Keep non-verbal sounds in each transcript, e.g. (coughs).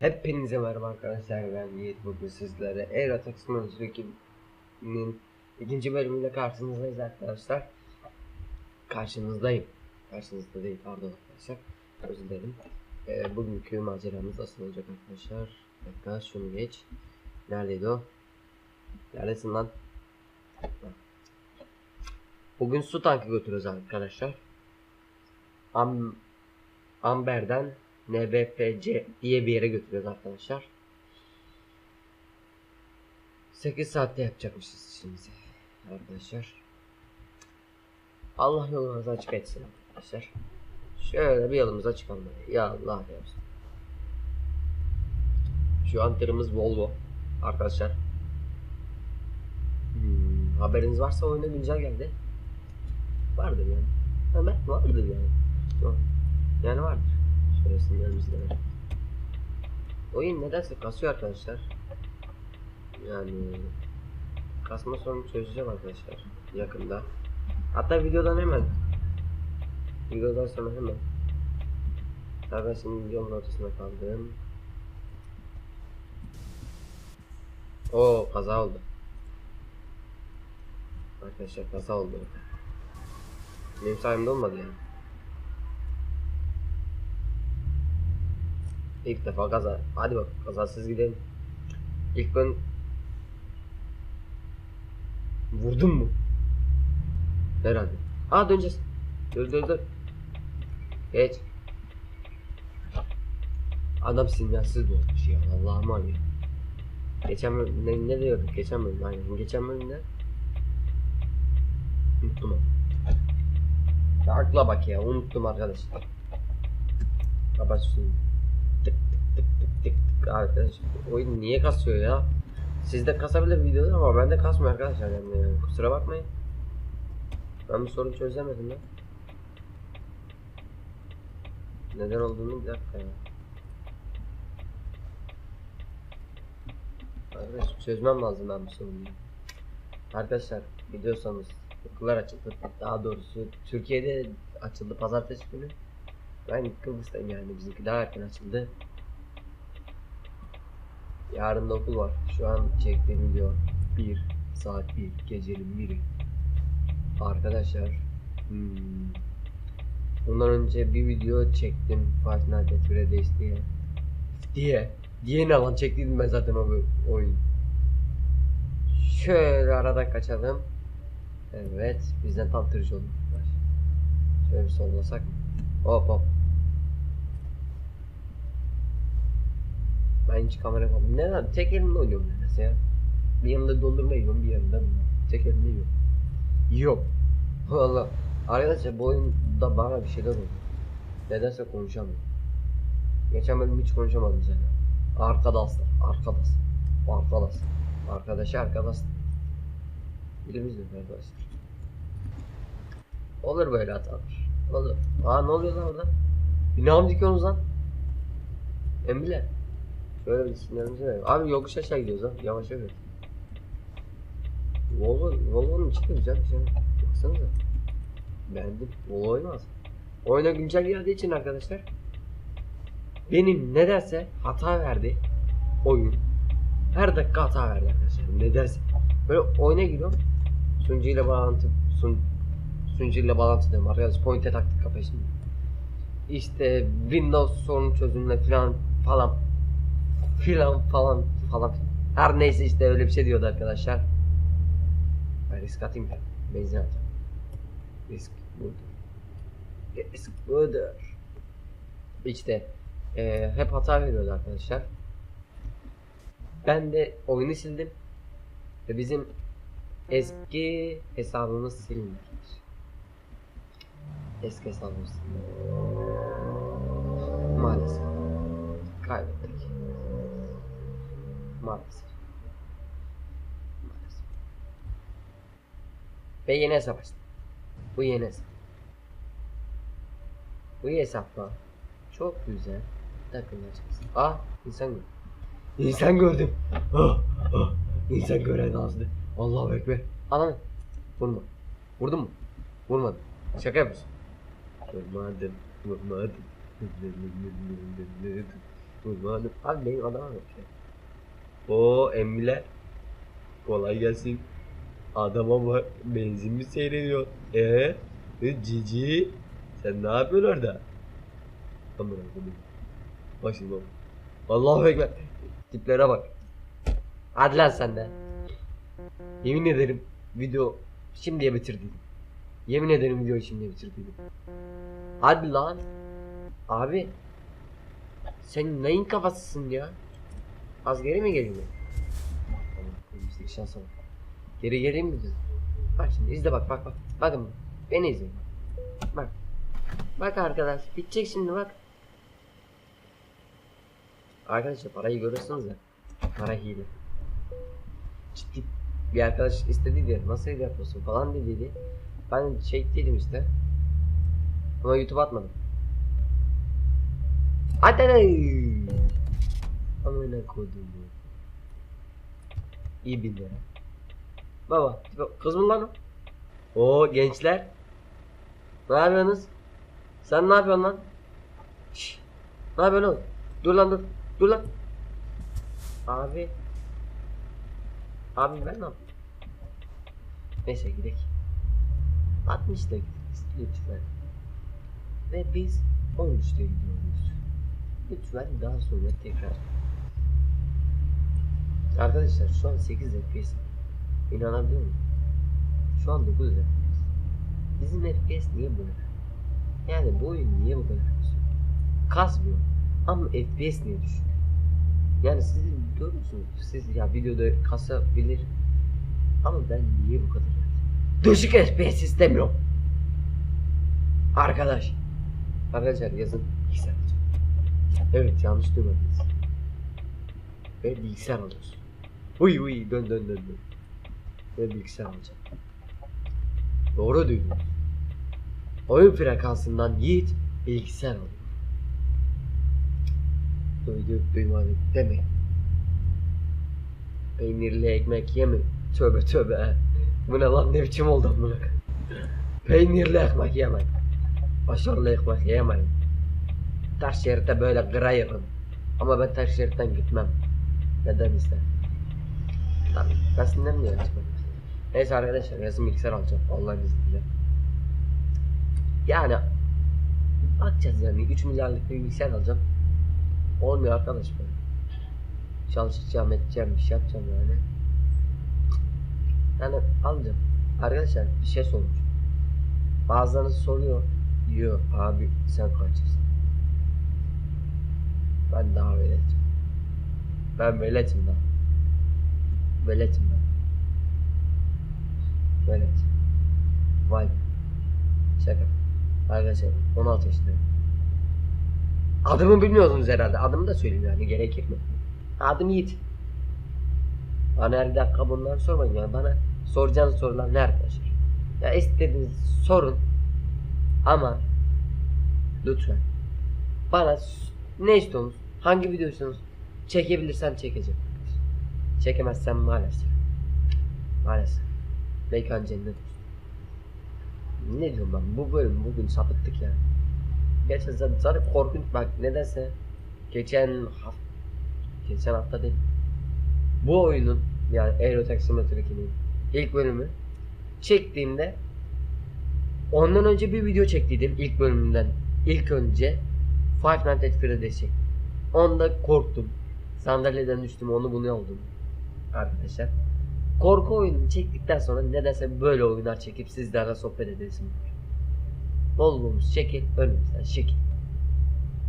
Hepinize merhaba arkadaşlar ben Yiğit bugün sizlere Simulator 2'nin ikinci bölümüyle karşınızdayız arkadaşlar Karşınızdayım Karşınızda değil pardon arkadaşlar Özür dilerim ee, Bugünkü maceramız asıl olacak arkadaşlar dakika şunu geç Neredeydi o? Neredesin lan? Ha. Bugün su tankı götürüyoruz arkadaşlar Am Amber'den NBPC diye bir yere götürüyoruz arkadaşlar. 8 saatte yapacakmışız işimizi arkadaşlar. Allah yolunuzu açık etsin arkadaşlar. Şöyle bir yolumuza çıkalım. Ya Allah ya. Şu an Volvo arkadaşlar. Hmm, haberiniz varsa oyuna güncel geldi. Vardır yani. Hemen vardır yani. Yani vardır. De verelim. Oyun nedense kasıyor arkadaşlar. Yani kasma sorunu çözeceğim arkadaşlar yakında. Hatta videodan hemen videodan sonra hemen Tabii ben şimdi videonun ortasına kaldım. O kaza oldu. Arkadaşlar kaza oldu. Benim sayemde olmadı yani. İlk defa kaza. Hadi bak kazasız gidelim. İlk ben vurdum mu? Herhalde. Aa döneceğiz. Dur dur dur. Geç. Adam sinyalsiz olmuş ya. Allah'ım abi. Geçen bölüm ne, ne diyorduk? Geçen bölüm aynen. Geçen bölümde unuttum ama. Ya akla bak ya unuttum arkadaşlar. Kapat şunu tık tık tık tık tık tık arkadaş oyun niye kasıyor ya? Sizde kasabilir videolar ama bende kasmıyor arkadaşlar yani. Kusura bakmayın. Ben bir sorun çözemedim ya neden olduğunu bir dakika ya. Arkadaş çözmem lazım ben bu sorunu Arkadaşlar biliyorsanız okullar açıldı daha doğrusu Türkiye'de açıldı pazartesi günü ben Kıbrıs'tayım yani bizimki daha erken açıldı. Yarın da okul var. Şu an çektiğim video 1 saat 1 gecenin 1'i. Arkadaşlar hmm, bundan önce bir video çektim Five Nights at diye. Diye. Diye ne lan çektiydim ben zaten o oyun. Şöyle arada kaçalım. Evet bizden tam tırış oldu. Şöyle bir sollasak mı? Hop hop. Ben hiç kamera falan. Ne lan? Tek elimle oynuyorum neredeyse ya. Bir yanımda dondurma yiyorum, bir yanımda tek elimle yiyorum. Yok. Valla. Arkadaşlar bu oyunda bana bir şeyler oldu. Nedense konuşamıyorum. Geçen bölüm hiç konuşamadım zaten. Arkadaşlar, arkadaş. Arkadaş. Arkadaşı arkadaş. Dilimiz yok arkadaşlar. Olur böyle hatalar. Olur. Aa ne oluyor lan orada? Binam dikiyorsunuz lan. Embiler. Böyle bir sinirimizi verelim. Abi yokuş aşağı gidiyoruz lan. Yavaş yavaş. Volvo, Volvo'nun içi de güzel bir şey. Baksanıza. Beğendim. Volvo oynamaz. Oyuna güncel geldiği için arkadaşlar. Benim nedense hata verdi. Oyun. Her dakika hata verdi arkadaşlar. Nedense. Böyle oyuna giriyorum. Sunucuyla bağlantı sun, sunucuyla bağlantı diyorum arkadaşlar. Point'e taktık kafayı şimdi. İşte Windows sorunu çözümle falan falan filan falan falan her neyse işte öyle bir şey diyordu arkadaşlar. Ben risk atayım da benzin atacağım. Risk budur. Risk budur. İşte eee, hep hata veriyordu arkadaşlar. Ben de oyunu sildim ve bizim eski hesabımız silinmiş. Eski hesabımız. Maalesef. Kaybettik. Maalesef. Maalesef. Ve yeni hesap açtım. Bu yeni hesap. Bu hesapla çok güzel takılacağız. Ah insan gördüm. İnsan gördüm. Ah, ah. İnsan gören azdı. Allahu ekber. Anam. Vurma. Vurdun mu? Vurmadım. Şaka yapıyorsun. Vurmadım. Vurmadım. Vurmadım. Abi benim adamım yok. O emmiler. Kolay gelsin. Adama bak benzin mi seyrediyor? Ee, cici. Sen ne yapıyorsun orada? Amına koyayım. Bak şimdi bak. Allahu ekber. Tiplere bak. Hadi lan sen de. Yemin ederim video şimdiye bitirdiydim. Yemin ederim videoyu şimdiye bitirdiydim. Hadi lan. Abi. Sen neyin kafasısın ya? Az geri mi geleyim? Tamam, şansa bak. Geri geleyim mi dedim. Bak şimdi izle bak bak bak. Bakın beni izleyin. Bak. Bak arkadaş bitecek şimdi bak. Arkadaşlar parayı görüyorsunuz ya. Para hile. Ciddi bir arkadaş istedi diye nasıl yapıyorsun falan dediydi. Ben çektiydim işte. Ama YouTube atmadım. Hadi. Amına koydum bu. İyi bin. Baba, kız mı lan o? Oo gençler. Ne yapıyorsunuz? Sen ne yapıyorsun lan? Ne yapıyorsun oğlum? Dur lan dur. Dur lan. Abi. Abi ben ne yaptım? Neyse gidelim. 60'da gidiyoruz lütfen. Ve biz 13'te gidiyoruz. Lütfen daha sonra tekrar. Arkadaşlar şu an 8 FPS. İnanabiliyor musun? Şu an 9 FPS. Bizim FPS niye böyle? Yani bu oyun niye bu kadar kötü? Kasmıyor. Ama FPS niye düşük? Yani siz görüyorsunuz. Siz ya videoda kasabilir. Ama ben niye bu kadar? Düşük FPS istemiyorum. Arkadaş. Arkadaşlar yazın bilgisayar. Evet yanlış duymadınız. Ve bilgisayar alıyoruz. Uy uy dön dön dön dön. Ve bilgisayar alacağım. Doğru duydunuz. Oyun frekansından Yiğit bilgisayar alıyor. Duyduk duymadık demeyin. Peynirli ekmek yeme. Tövbe tövbe. Bu ne lan ne biçim oldu bunu? Peynirli ekmek yemeyin. Başarılı yemeyin. Ters şeritte böyle kırayırım. Ama ben ters şeritten gitmem. Neden ister? Lan ben sinirlenmiyorum çıkmak. Neyse arkadaşlar yazın bilgisayar alacağım. Allah'ın izniyle. Yani bakacağız yani 3 milyarlık bir bilgisayar alacağım. Olmuyor arkadaş böyle. Çalışacağım edeceğim bir şey yapacağım yani. Yani alacağım. Arkadaşlar bir şey sormuş. Bazılarınız soruyor. Diyor abi sen kaçırsın. Ben daha veletim. Ben veletim daha. Veletim ben. Velet. Vay be. Şaka. Arkadaşlar 16 yaşındayım. Adımı bilmiyordunuz herhalde. Adımı da söyleyeyim yani gerekir mi? Adım Yiğit. Bana her dakika bunları sormayın yani bana soracağınız sorular ne arkadaşlar? Ya istediğiniz sorun ama lütfen bana ne istiyorsunuz? Hangi video istiyorsunuz? Çekebilirsem çekeceğim. Çekemezsem maalesef. Maalesef. Mekan cennet. Ne diyorum ben? Bu bölüm bugün sapıttık ya. Zaten, zaten korkunç bak nedense geçen hafta geçen hafta değil. Bu oyunun yani Euro Taxi Simulator 2'nin ilk bölümü çektiğimde ondan önce bir video çektiydim ilk bölümünden. İlk önce Five Nights at Freddy's çektim. Onda korktum. Sandalyeden düştüm onu bunu oldum. Arkadaşlar. Korku oyunu çektikten sonra nedense böyle oyunlar çekip sizlerle sohbet edesim bulmuş şekil önümüzden şekil.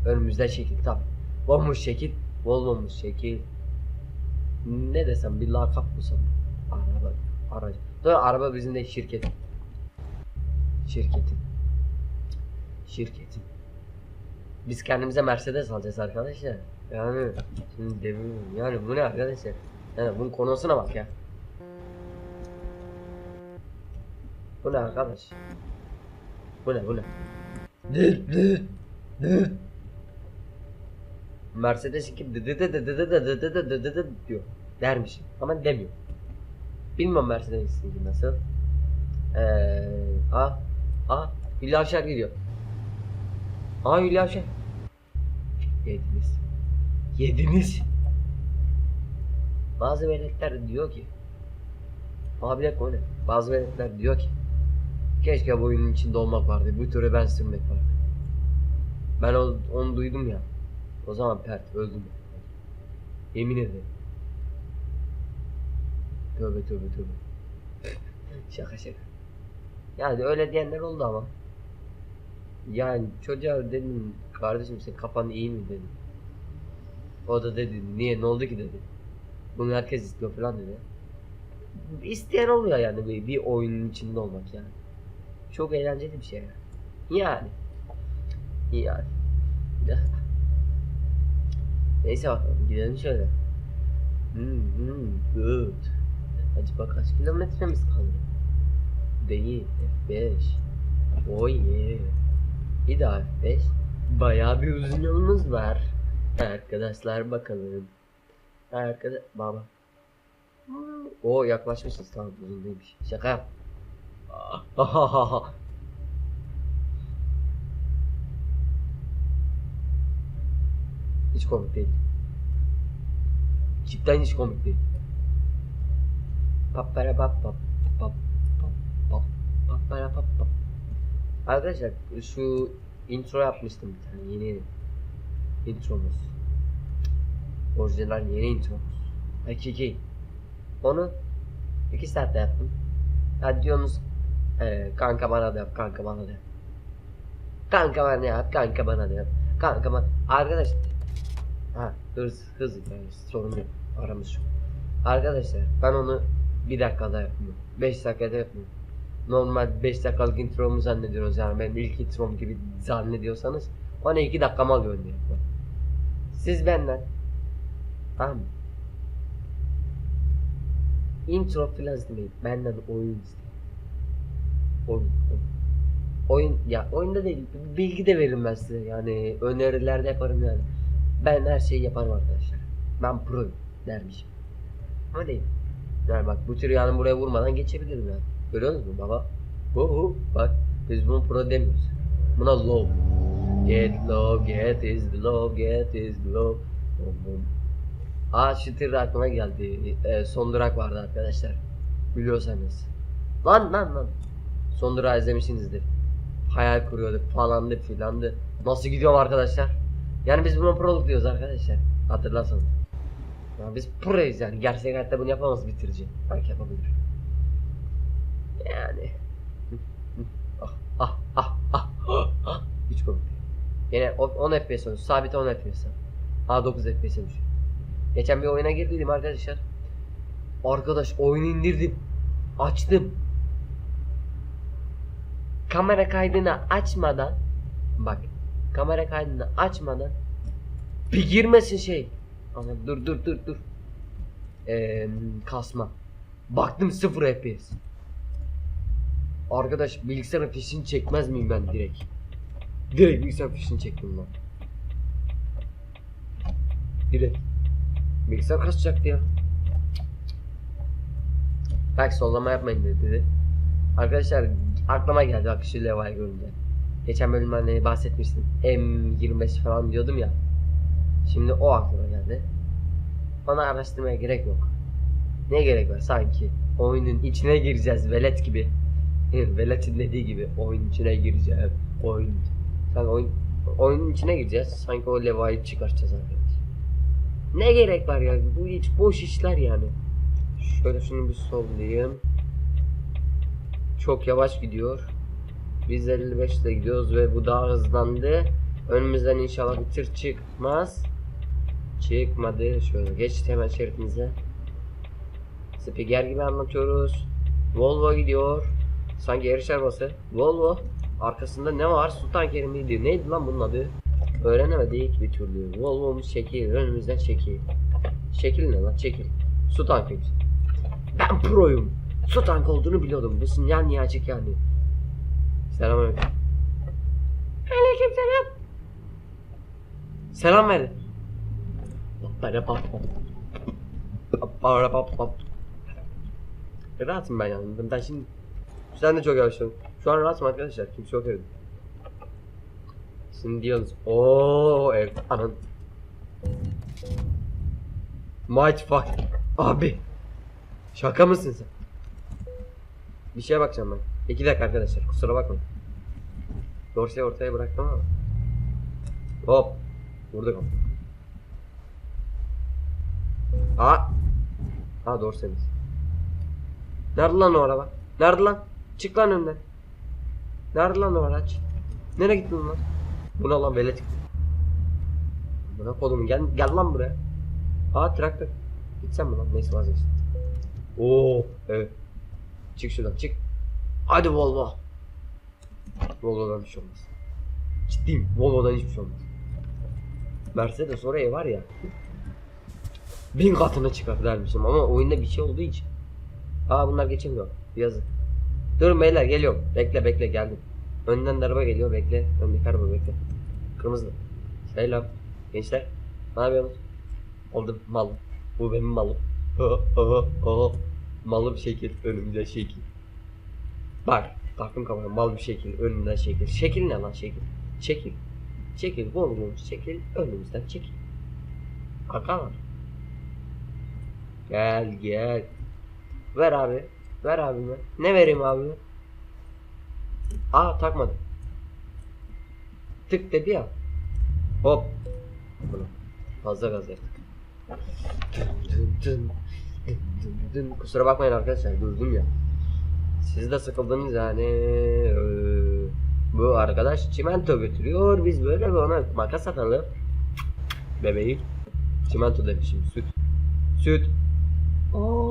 Önümüzden şekil tabi. Bomboş şekil, bulmuş şekil. Ne desem bir lakap bulsam. Araba, aracı. Sonra araba bizim de şirket. Şirketin. Şirketin. Biz kendimize Mercedes alacağız arkadaşlar. Yani şimdi demiyorum. Yani bu ne arkadaşlar? Yani bunun konusuna bak ya. Bu ne arkadaş? Bu ne bu ne? Dıt dıt dıt. Mercedes kim diyor. Dermiş. Ama demiyor. Bilmem Mercedes'in nasıl. Eee ah Aa Hülya Avşar geliyor. Aa Hülya Avşar. Yediniz. Yediniz. Bazı veletler diyor ki dakika o? Bazı veletler diyor ki Keşke bu oyunun içinde olmak vardı. Bu türü ben sürmek vardı. Ben o- onu duydum ya. O zaman pert öldüm. Yemin ederim. Tövbe tövbe tövbe. (laughs) şaka şaka. Yani öyle diyenler oldu ama. Yani çocuğa dedim kardeşim sen kafan iyi mi dedim. O da dedi niye ne oldu ki dedi. Bunu herkes istiyor falan dedi. İsteyen oluyor yani bir, bir oyunun içinde olmak yani. Çok eğlenceli bir şey yani. Yani. Yani. (laughs) Neyse bakalım gidelim şöyle. Hmm, hmm, good. Acaba kaç kilometremiz kaldı? Değil F5. Oh yeah. Bir daha F5. Bayağı bir uzun yolumuz var. Arkadaşlar bakalım. Arkadaş baba. O yaklaşmışız tamam uzun değilmiş. Şaka yap. (laughs) hiç komik değil. Cidden hiç komik değil. Papara pap pap pap pap pap papara pap pap. Arkadaşlar şu intro yapmıştım bir tane yeni intromuz. Orijinal yeni intromuz. Hakiki. Onu iki saatte yaptım. Ya diyorsunuz eee kanka bana da yap, kanka bana da yap. Kanka bana yap, kanka bana da yap. Kanka bana... Arkadaş... Ha hız, hız yani sorun yok. Aramız şu. Arkadaşlar ben onu bir dakikada yapmıyorum. 5 dakikada yapmıyorum. Normal 5 dakikalık intromu zannediyoruz yani benim ilk introm gibi zannediyorsanız ona 2 dakikam alıyor diye. Siz benden tamam mı? Intro falan istemeyin. Benden oyun isteyin. Oyun, oyun. Oyun ya oyunda değil bilgi de veririm ben size yani öneriler de yaparım yani. Ben her şeyi yaparım arkadaşlar. Ben proyum dermişim. Ama değil. Yani bak bu tür yani buraya vurmadan geçebilirim yani. Görüyor musun baba? Uhu, bak biz bunu pro demiyoruz. Buna low. Get low, get is low, get is low. Aa Shitter aklıma geldi. Ee, son durak vardı arkadaşlar. Biliyorsanız. Lan lan lan. Son durağı izlemişsinizdir. Hayal kuruyorduk falandı filandı. Nasıl gidiyorum arkadaşlar? Yani biz buna proluk diyoruz arkadaşlar. Hatırlarsanız. Ya biz proyuz yani. Gerçek hayatta bunu yapamaz bitirici. Belki yapabilir. Yani. ah ah ah ah ah. Hiç komik değil. Yine o- 10 FPS olmuş. Sabit 10 FPS. Aa 9 FPS olmuş. Geçen bir oyuna girdiydim arkadaşlar. Arkadaş oyunu indirdim. Açtım. Kamera kaydını açmadan bak kamera kaydını açmadan bir girmesin şey. Ama dur dur dur dur. Ee, kasma. Baktım 0 FPS. Arkadaş bilgisayarın fişini çekmez miyim ben direkt? Direkt bilgisayar fişini çektim lan. Direkt. Bilgisayar kasacaktı ya. Belki sollama yapmayın dedi. Arkadaşlar aklıma geldi bak şu levayı görünce. Geçen bölümde hani bahsetmiştim. M25 falan diyordum ya. Şimdi o aklıma geldi. Bana araştırmaya gerek yok. Ne gerek var sanki? Oyunun içine gireceğiz velet gibi. Velet'in dediği gibi oyunun içine gireceğim. Oyun. Sanki oyun, oyunun içine gireceğiz. Sanki o levayı çıkartacağız arkadaş. Ne gerek var ya? Bu hiç boş işler yani. Şöyle şunu bir sollayayım. Çok yavaş gidiyor. Biz 55 ile gidiyoruz ve bu daha hızlandı. Önümüzden inşallah bir tır çıkmaz. Çıkmadı. Şöyle geç hemen şeridimize. Spiker gibi anlatıyoruz. Volvo gidiyor. Sanki yarış arabası. Volvo. Arkasında ne var? Sultan Kerim miydi? Neydi lan bunun adı? Öğrenemedik bir türlü. Volvo'muz şekil. Önümüzden şekil. Şekil ne lan? Şekil. Su tankıymış. Ben proyum. Su tank olduğunu biliyordum. Bu sinyal niye açık yani? Selamünaleyküm. Aleyküm selam. Selam pap. Rahatım ben yandım. Ben şimdi Sen de çok yavaşladın. Şu an rahatım arkadaşlar. Kimse yok evde. Şimdi diyorsunuz. Ooo ev. Anan. Might fuck. Abi. Şaka mısın sen? Bir şeye bakacağım ben. İki dakika arkadaşlar. Kusura bakmayın. Dorsey'i ortaya bıraktım ama. Hop. Vurduk ama. Aa. Ha Dorsey'miz. Nerede lan o araba? Nerede lan? Çık lan önümden. Nerede lan o araç? Nereye gittin lan? Bu ne lan velet? Buna kodum gel gel lan buraya. Aa traktör. Gitsen mi lan? Neyse vazgeçtim. Oo evet. Çık şuradan çık. Hadi Volvo. Volvo'dan bir şey olmaz. Ciddiyim. Volvo'dan hiçbir şey olmaz. Mercedes oraya var ya. Bin katına çıkar dermişim ama oyunda bir şey olduğu için. Aa bunlar geçemiyor. Yazık. Durun beyler geliyorum. Bekle bekle geldim. Önden de araba geliyor bekle. Öndeki araba bekle. Kırmızı. Selam. Gençler. Ne yapıyorsunuz? Oldum mal. Bu benim malım. Malım şekil. Önümde şekil. Bak. Taktım kafaya. Mal bir şekil. Önümden şekil. Şekil ne lan şekil? Şekil. Şekil. Bu oğlum şekil. Önümüzden çekil. Kaka. Gel gel. Ver abi. Ver abime. Ne vereyim abime? Aa takmadım. Tık dedi ya. Hop. Bunu. Fazla gaz yaptık. Kusura bakmayın arkadaşlar durdum ya. Siz de sıkıldınız yani. Ee, bu arkadaş çimento götürüyor. Biz böyle ona makas atalım. Bebeğim. Çimento demişim. Süt. Süt. Aa.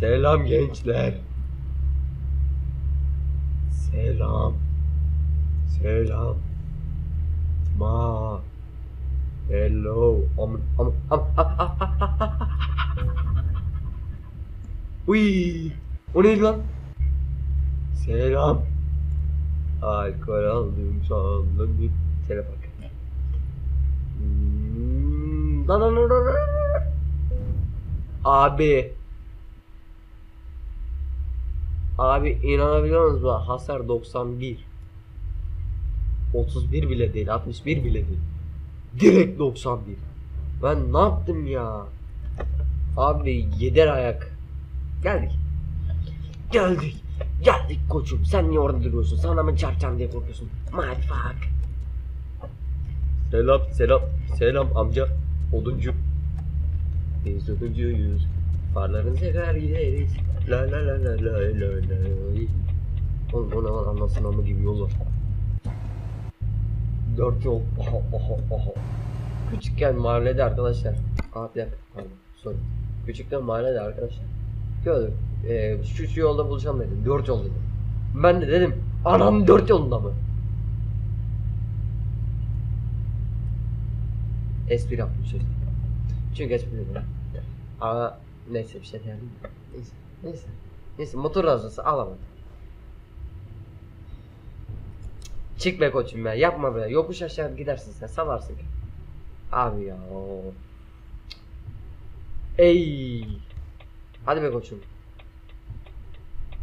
Selam gençler. Selam. Selam. Ma. Hello. Aman aman aman. Uy. O neydi lan? Selam. Alkol aldım sandım bir telefon. Hmm. Abi. Abi inanabiliyor musunuz bu hasar 91. 31 bile değil 61 bile değil. Direkt 91. Ben ne yaptım ya? Abi yeder ayak. Geldik. Geldik. Geldik koçum. Sen niye orada duruyorsun? Sana mı çarpacağım diye korkuyorsun? Motherfuck. Selam selam. Selam amca. Oduncu. Biz oduncuyuz. Farların sever gideriz. La la la la la la la. Oğlum o ne lan anlasın ama gibi yol var. Dört yol. Oha oha oha. Küçükken mahallede arkadaşlar. Aa bir pardon. Sorry. Küçükken mahallede arkadaşlar. Gördüm. Ee, şu şu yolda buluşalım dedim. Dört yol dedim. Ben de dedim. Anam dört yolunda mı? Espri sözü. Çünkü espri dedim. Ama neyse bir şey değil. Neyse. Neyse. Neyse motor arızası alamadım. Çık be koçum be yapma be yokuş aşağı gidersin sen salarsın. Abi ya. Ey. Hadi be koçum.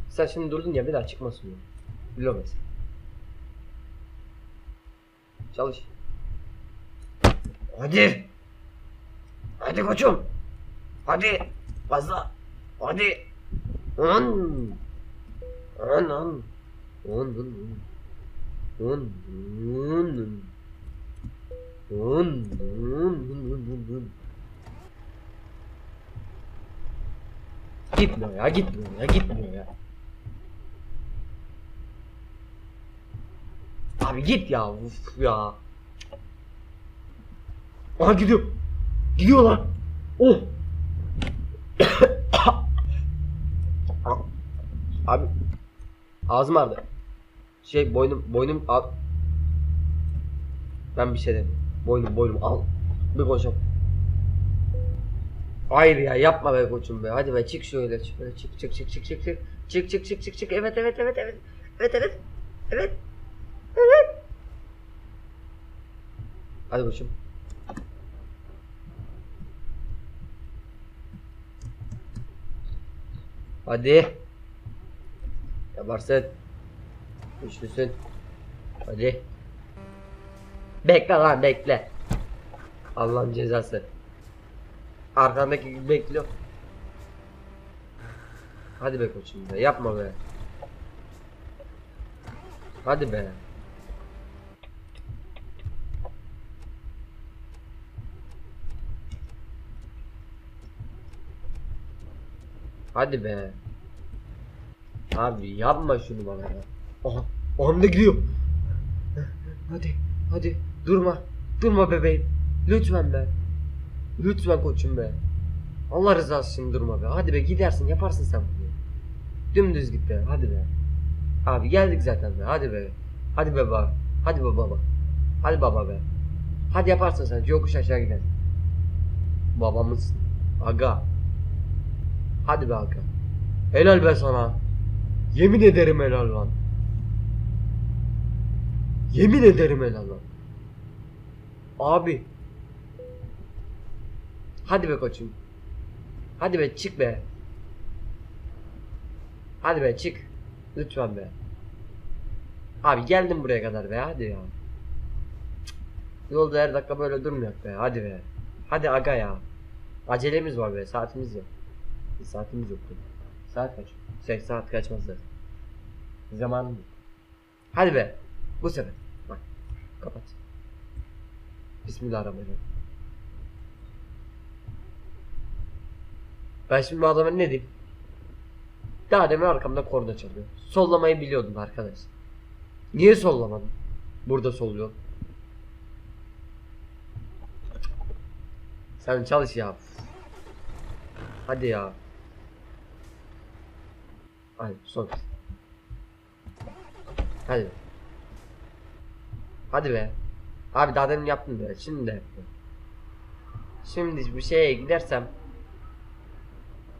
Sen şimdi durdun ya bir daha çıkmasın ya. Bilemez. Çalış. Hadi. Hadi koçum. Hadi. Fazla. Hadi. On. On on. On on on. On on on. Gitmiyor ya gitmiyor ya gitmiyor ya. Abi git ya uf ya. Aha gidiyor. Gidiyor lan. Oh. (coughs) Abi ağzım ağrıdı. Şey boynum boynum al. Ben bir şey dedim. Boynum boynum al. Bir koşum. Hayır ya yapma be koçum be. Hadi be çık şöyle. Şöyle çık çık çık çık çık çık. Çık çık çık çık çık. Evet evet evet evet. Evet evet. Evet. Evet. Hadi koçum. Hadi. Yaparsın. Güçlüsün. Hadi. Bekle lan bekle. Allah'ın cezası. Arkandaki gibi bekliyor. Hadi be koçum be yapma be. Hadi be. Hadi be. Abi yapma şunu bana ya. Aha, o hamle gidiyor. Hadi, hadi. Durma. Durma bebeğim. Lütfen be. Lütfen koçum be. Allah rızası için durma be. Hadi be gidersin yaparsın sen bunu. Dümdüz git be. Hadi be. Abi geldik zaten be. Hadi be. Hadi be baba. Hadi be baba. Hadi baba be. Hadi yaparsın sen. Yokuş aşağı gider. Babamızsın. Aga. Hadi be aga. Helal be sana. Yemin ederim helal lan. Yemin ederim helal lan. Abi. Hadi be koçum. Hadi be çık be. Hadi be çık. Lütfen be. Abi geldim buraya kadar be hadi ya. Yolda her dakika böyle durmuyor be hadi be. Hadi aga ya. Acelemiz var be saatimiz yok. Bir saatimiz yoktu. Saat kaç? Şey saat. Zamanım yok. Hadi be. Bu sefer. Bak. Kapat. Bismillahirrahmanirrahim. Ben şimdi bu adama ne diyeyim? Daha demin arkamda korna çalıyor. Sollamayı biliyordum arkadaş. Niye sollamadım? Burada solluyor. Sen çalış ya. Hadi ya. Hadi son. Hadi. Hadi be. Abi daha demin yaptım be. Şimdi de yaptım. Şimdi bir şeye gidersem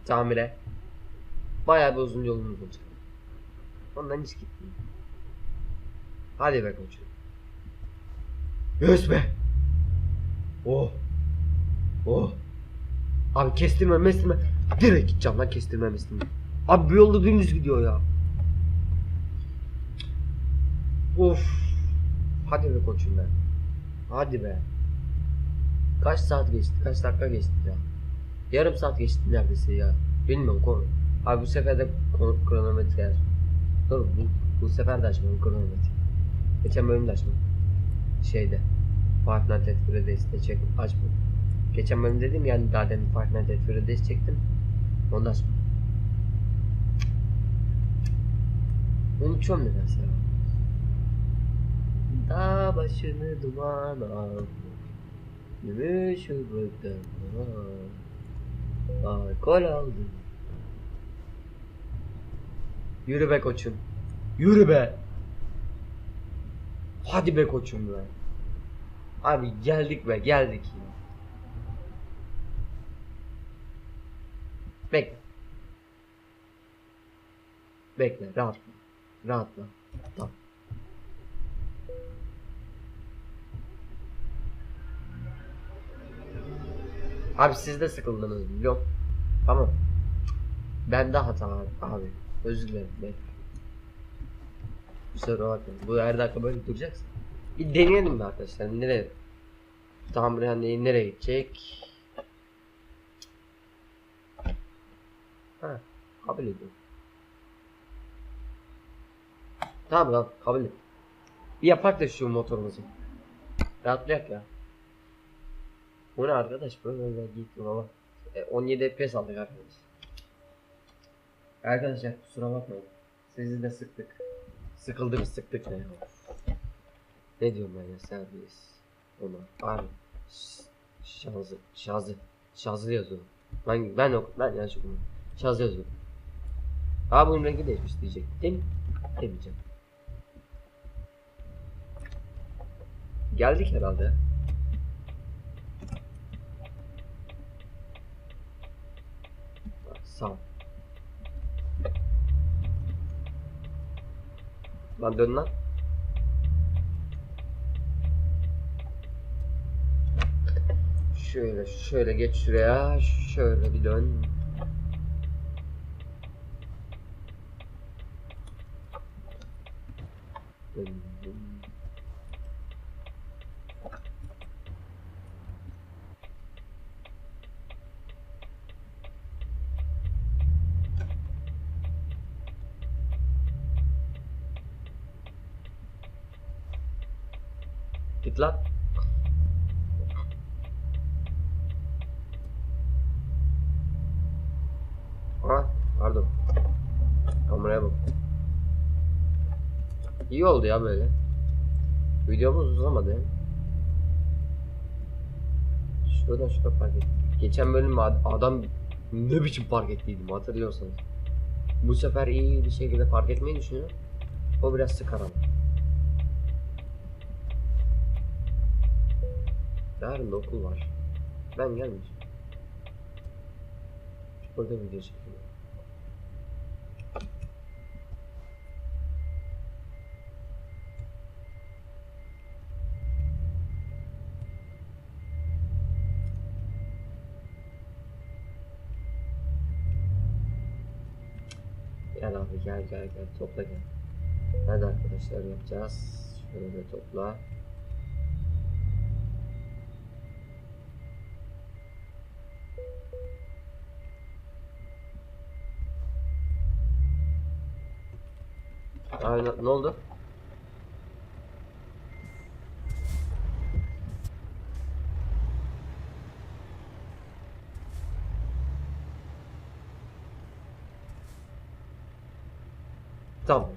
tamire bayağı bir uzun yolumuz olacak. Ondan hiç gitmeyeyim. Hadi be koçum. Göz be. Oh. Oh. Abi kestirme mestirme. Direkt gideceğim lan kestirme mestirme. Abi bu yolda dümdüz gidiyor ya. Of. Hadi be koçum be. Hadi be. Kaç saat geçti? Kaç dakika geçti ya? Yarım saat geçti neredeyse ya. Bilmiyorum konu. Abi bu sefer de kronometre yaz. Dur bu, bu sefer de açmadım kronometre. Geçen bölümde açmadım. Şeyde. Nights at Freddy's'te çek açmadım. Geçen bölüm dedim yani daha demin Nights at Freddy's çektim. Onu açmadım. Unutuyorum nedense ya. Dağ başını duman al. Gümüş ıvırdan Alkol aldım. Yürü be koçum. Yürü be. Hadi be koçum be. Abi geldik be geldik ya. Bekle. Bekle rahatla. Rahatla. Tamam. Abi siz de sıkıldınız biliyorum. Tamam. Ben de hata abi. Özür dilerim. Ben. Kusura bakmayın. Bu her dakika böyle duracaksın. Bir deneyelim mi arkadaşlar? Nereye? Tamirhaneye nereye gidecek? Ha, kabul ediyorum. Tamam lan kabul et. Bir yapak da şu motorumuzu. Rahatlayak ya. Bu ne arkadaş böyle gitti baba. E, 17 FPS aldık arkadaş. Arkadaşlar kusura bakmayın. Sizi de sıktık. Sıkıldınız sıktık ne ya. Ne diyorum ben ya servis. Ona abi. Şazı şazı şazı yazıyor. Ben ben ok ben yanlış okudum. Şazı yazıyor. Abi bunun rengi değişmiş diyecek. Değil mi? Demeyeceğim. Geldik herhalde. Ol. Lan dön lan. Şöyle şöyle geç şuraya. Şöyle bir dön. Dın dın. Git lan. Ha, pardon. Kameraya bak. İyi oldu ya böyle. Videomuz uzamadı. Şuradan şurada park ettim. Geçen bölüm ad- adam ne biçim park ettiydim hatırlıyorsanız. Bu sefer iyi bir şekilde park etmeyi düşünüyorum. O biraz sıkar ama. Yarın okul var. Ben gelmeyeceğim. Burada video çekiyorum. Gel gel gel topla gel. Hadi arkadaşlar yapacağız. Şöyle topla. Aynen ne oldu? Tamam.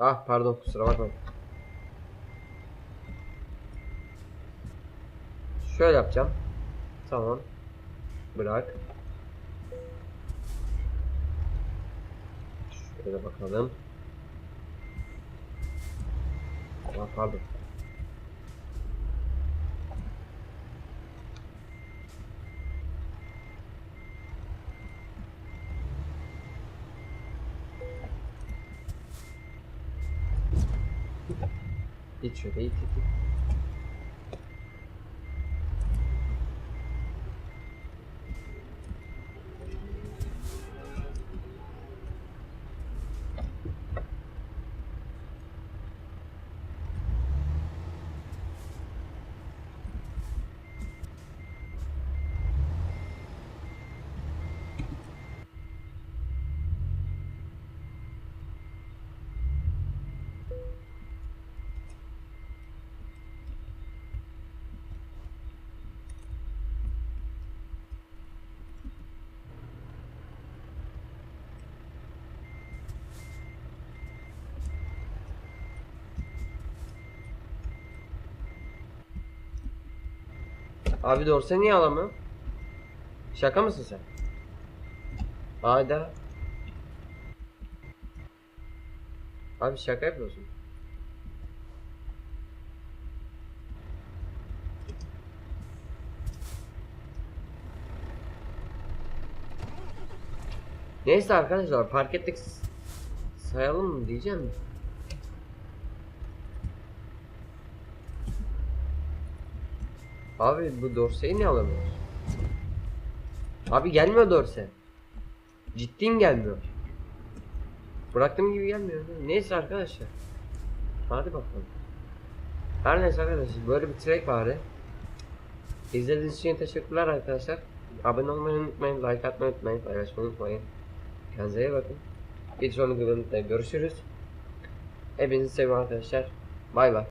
Ah pardon kusura bakmayın. Şöyle yapacağım. Tamam. Bırak. Şöyle bakalım. Ah pardon. İt şöyle it it Abi dorse niye alamıyorum? Şaka mısın sen? Hayda. Abi şaka yapıyorsun. Neyse arkadaşlar fark ettik. Sayalım mı diyeceğim. Abi bu dorseyi niye alamıyoruz? Abi gelmiyor dorse. Ciddiyim gelmiyor. Bıraktığım gibi gelmiyor. Neyse arkadaşlar. Hadi bakalım. Her neyse arkadaşlar böyle bir trek bari. İzlediğiniz için teşekkürler arkadaşlar. Abone olmayı unutmayın, like atmayı unutmayın, paylaşmayı unutmayın. Kendinize iyi bakın. Bir sonraki bölümde görüşürüz. Hepinizi seviyorum arkadaşlar. Bay bay.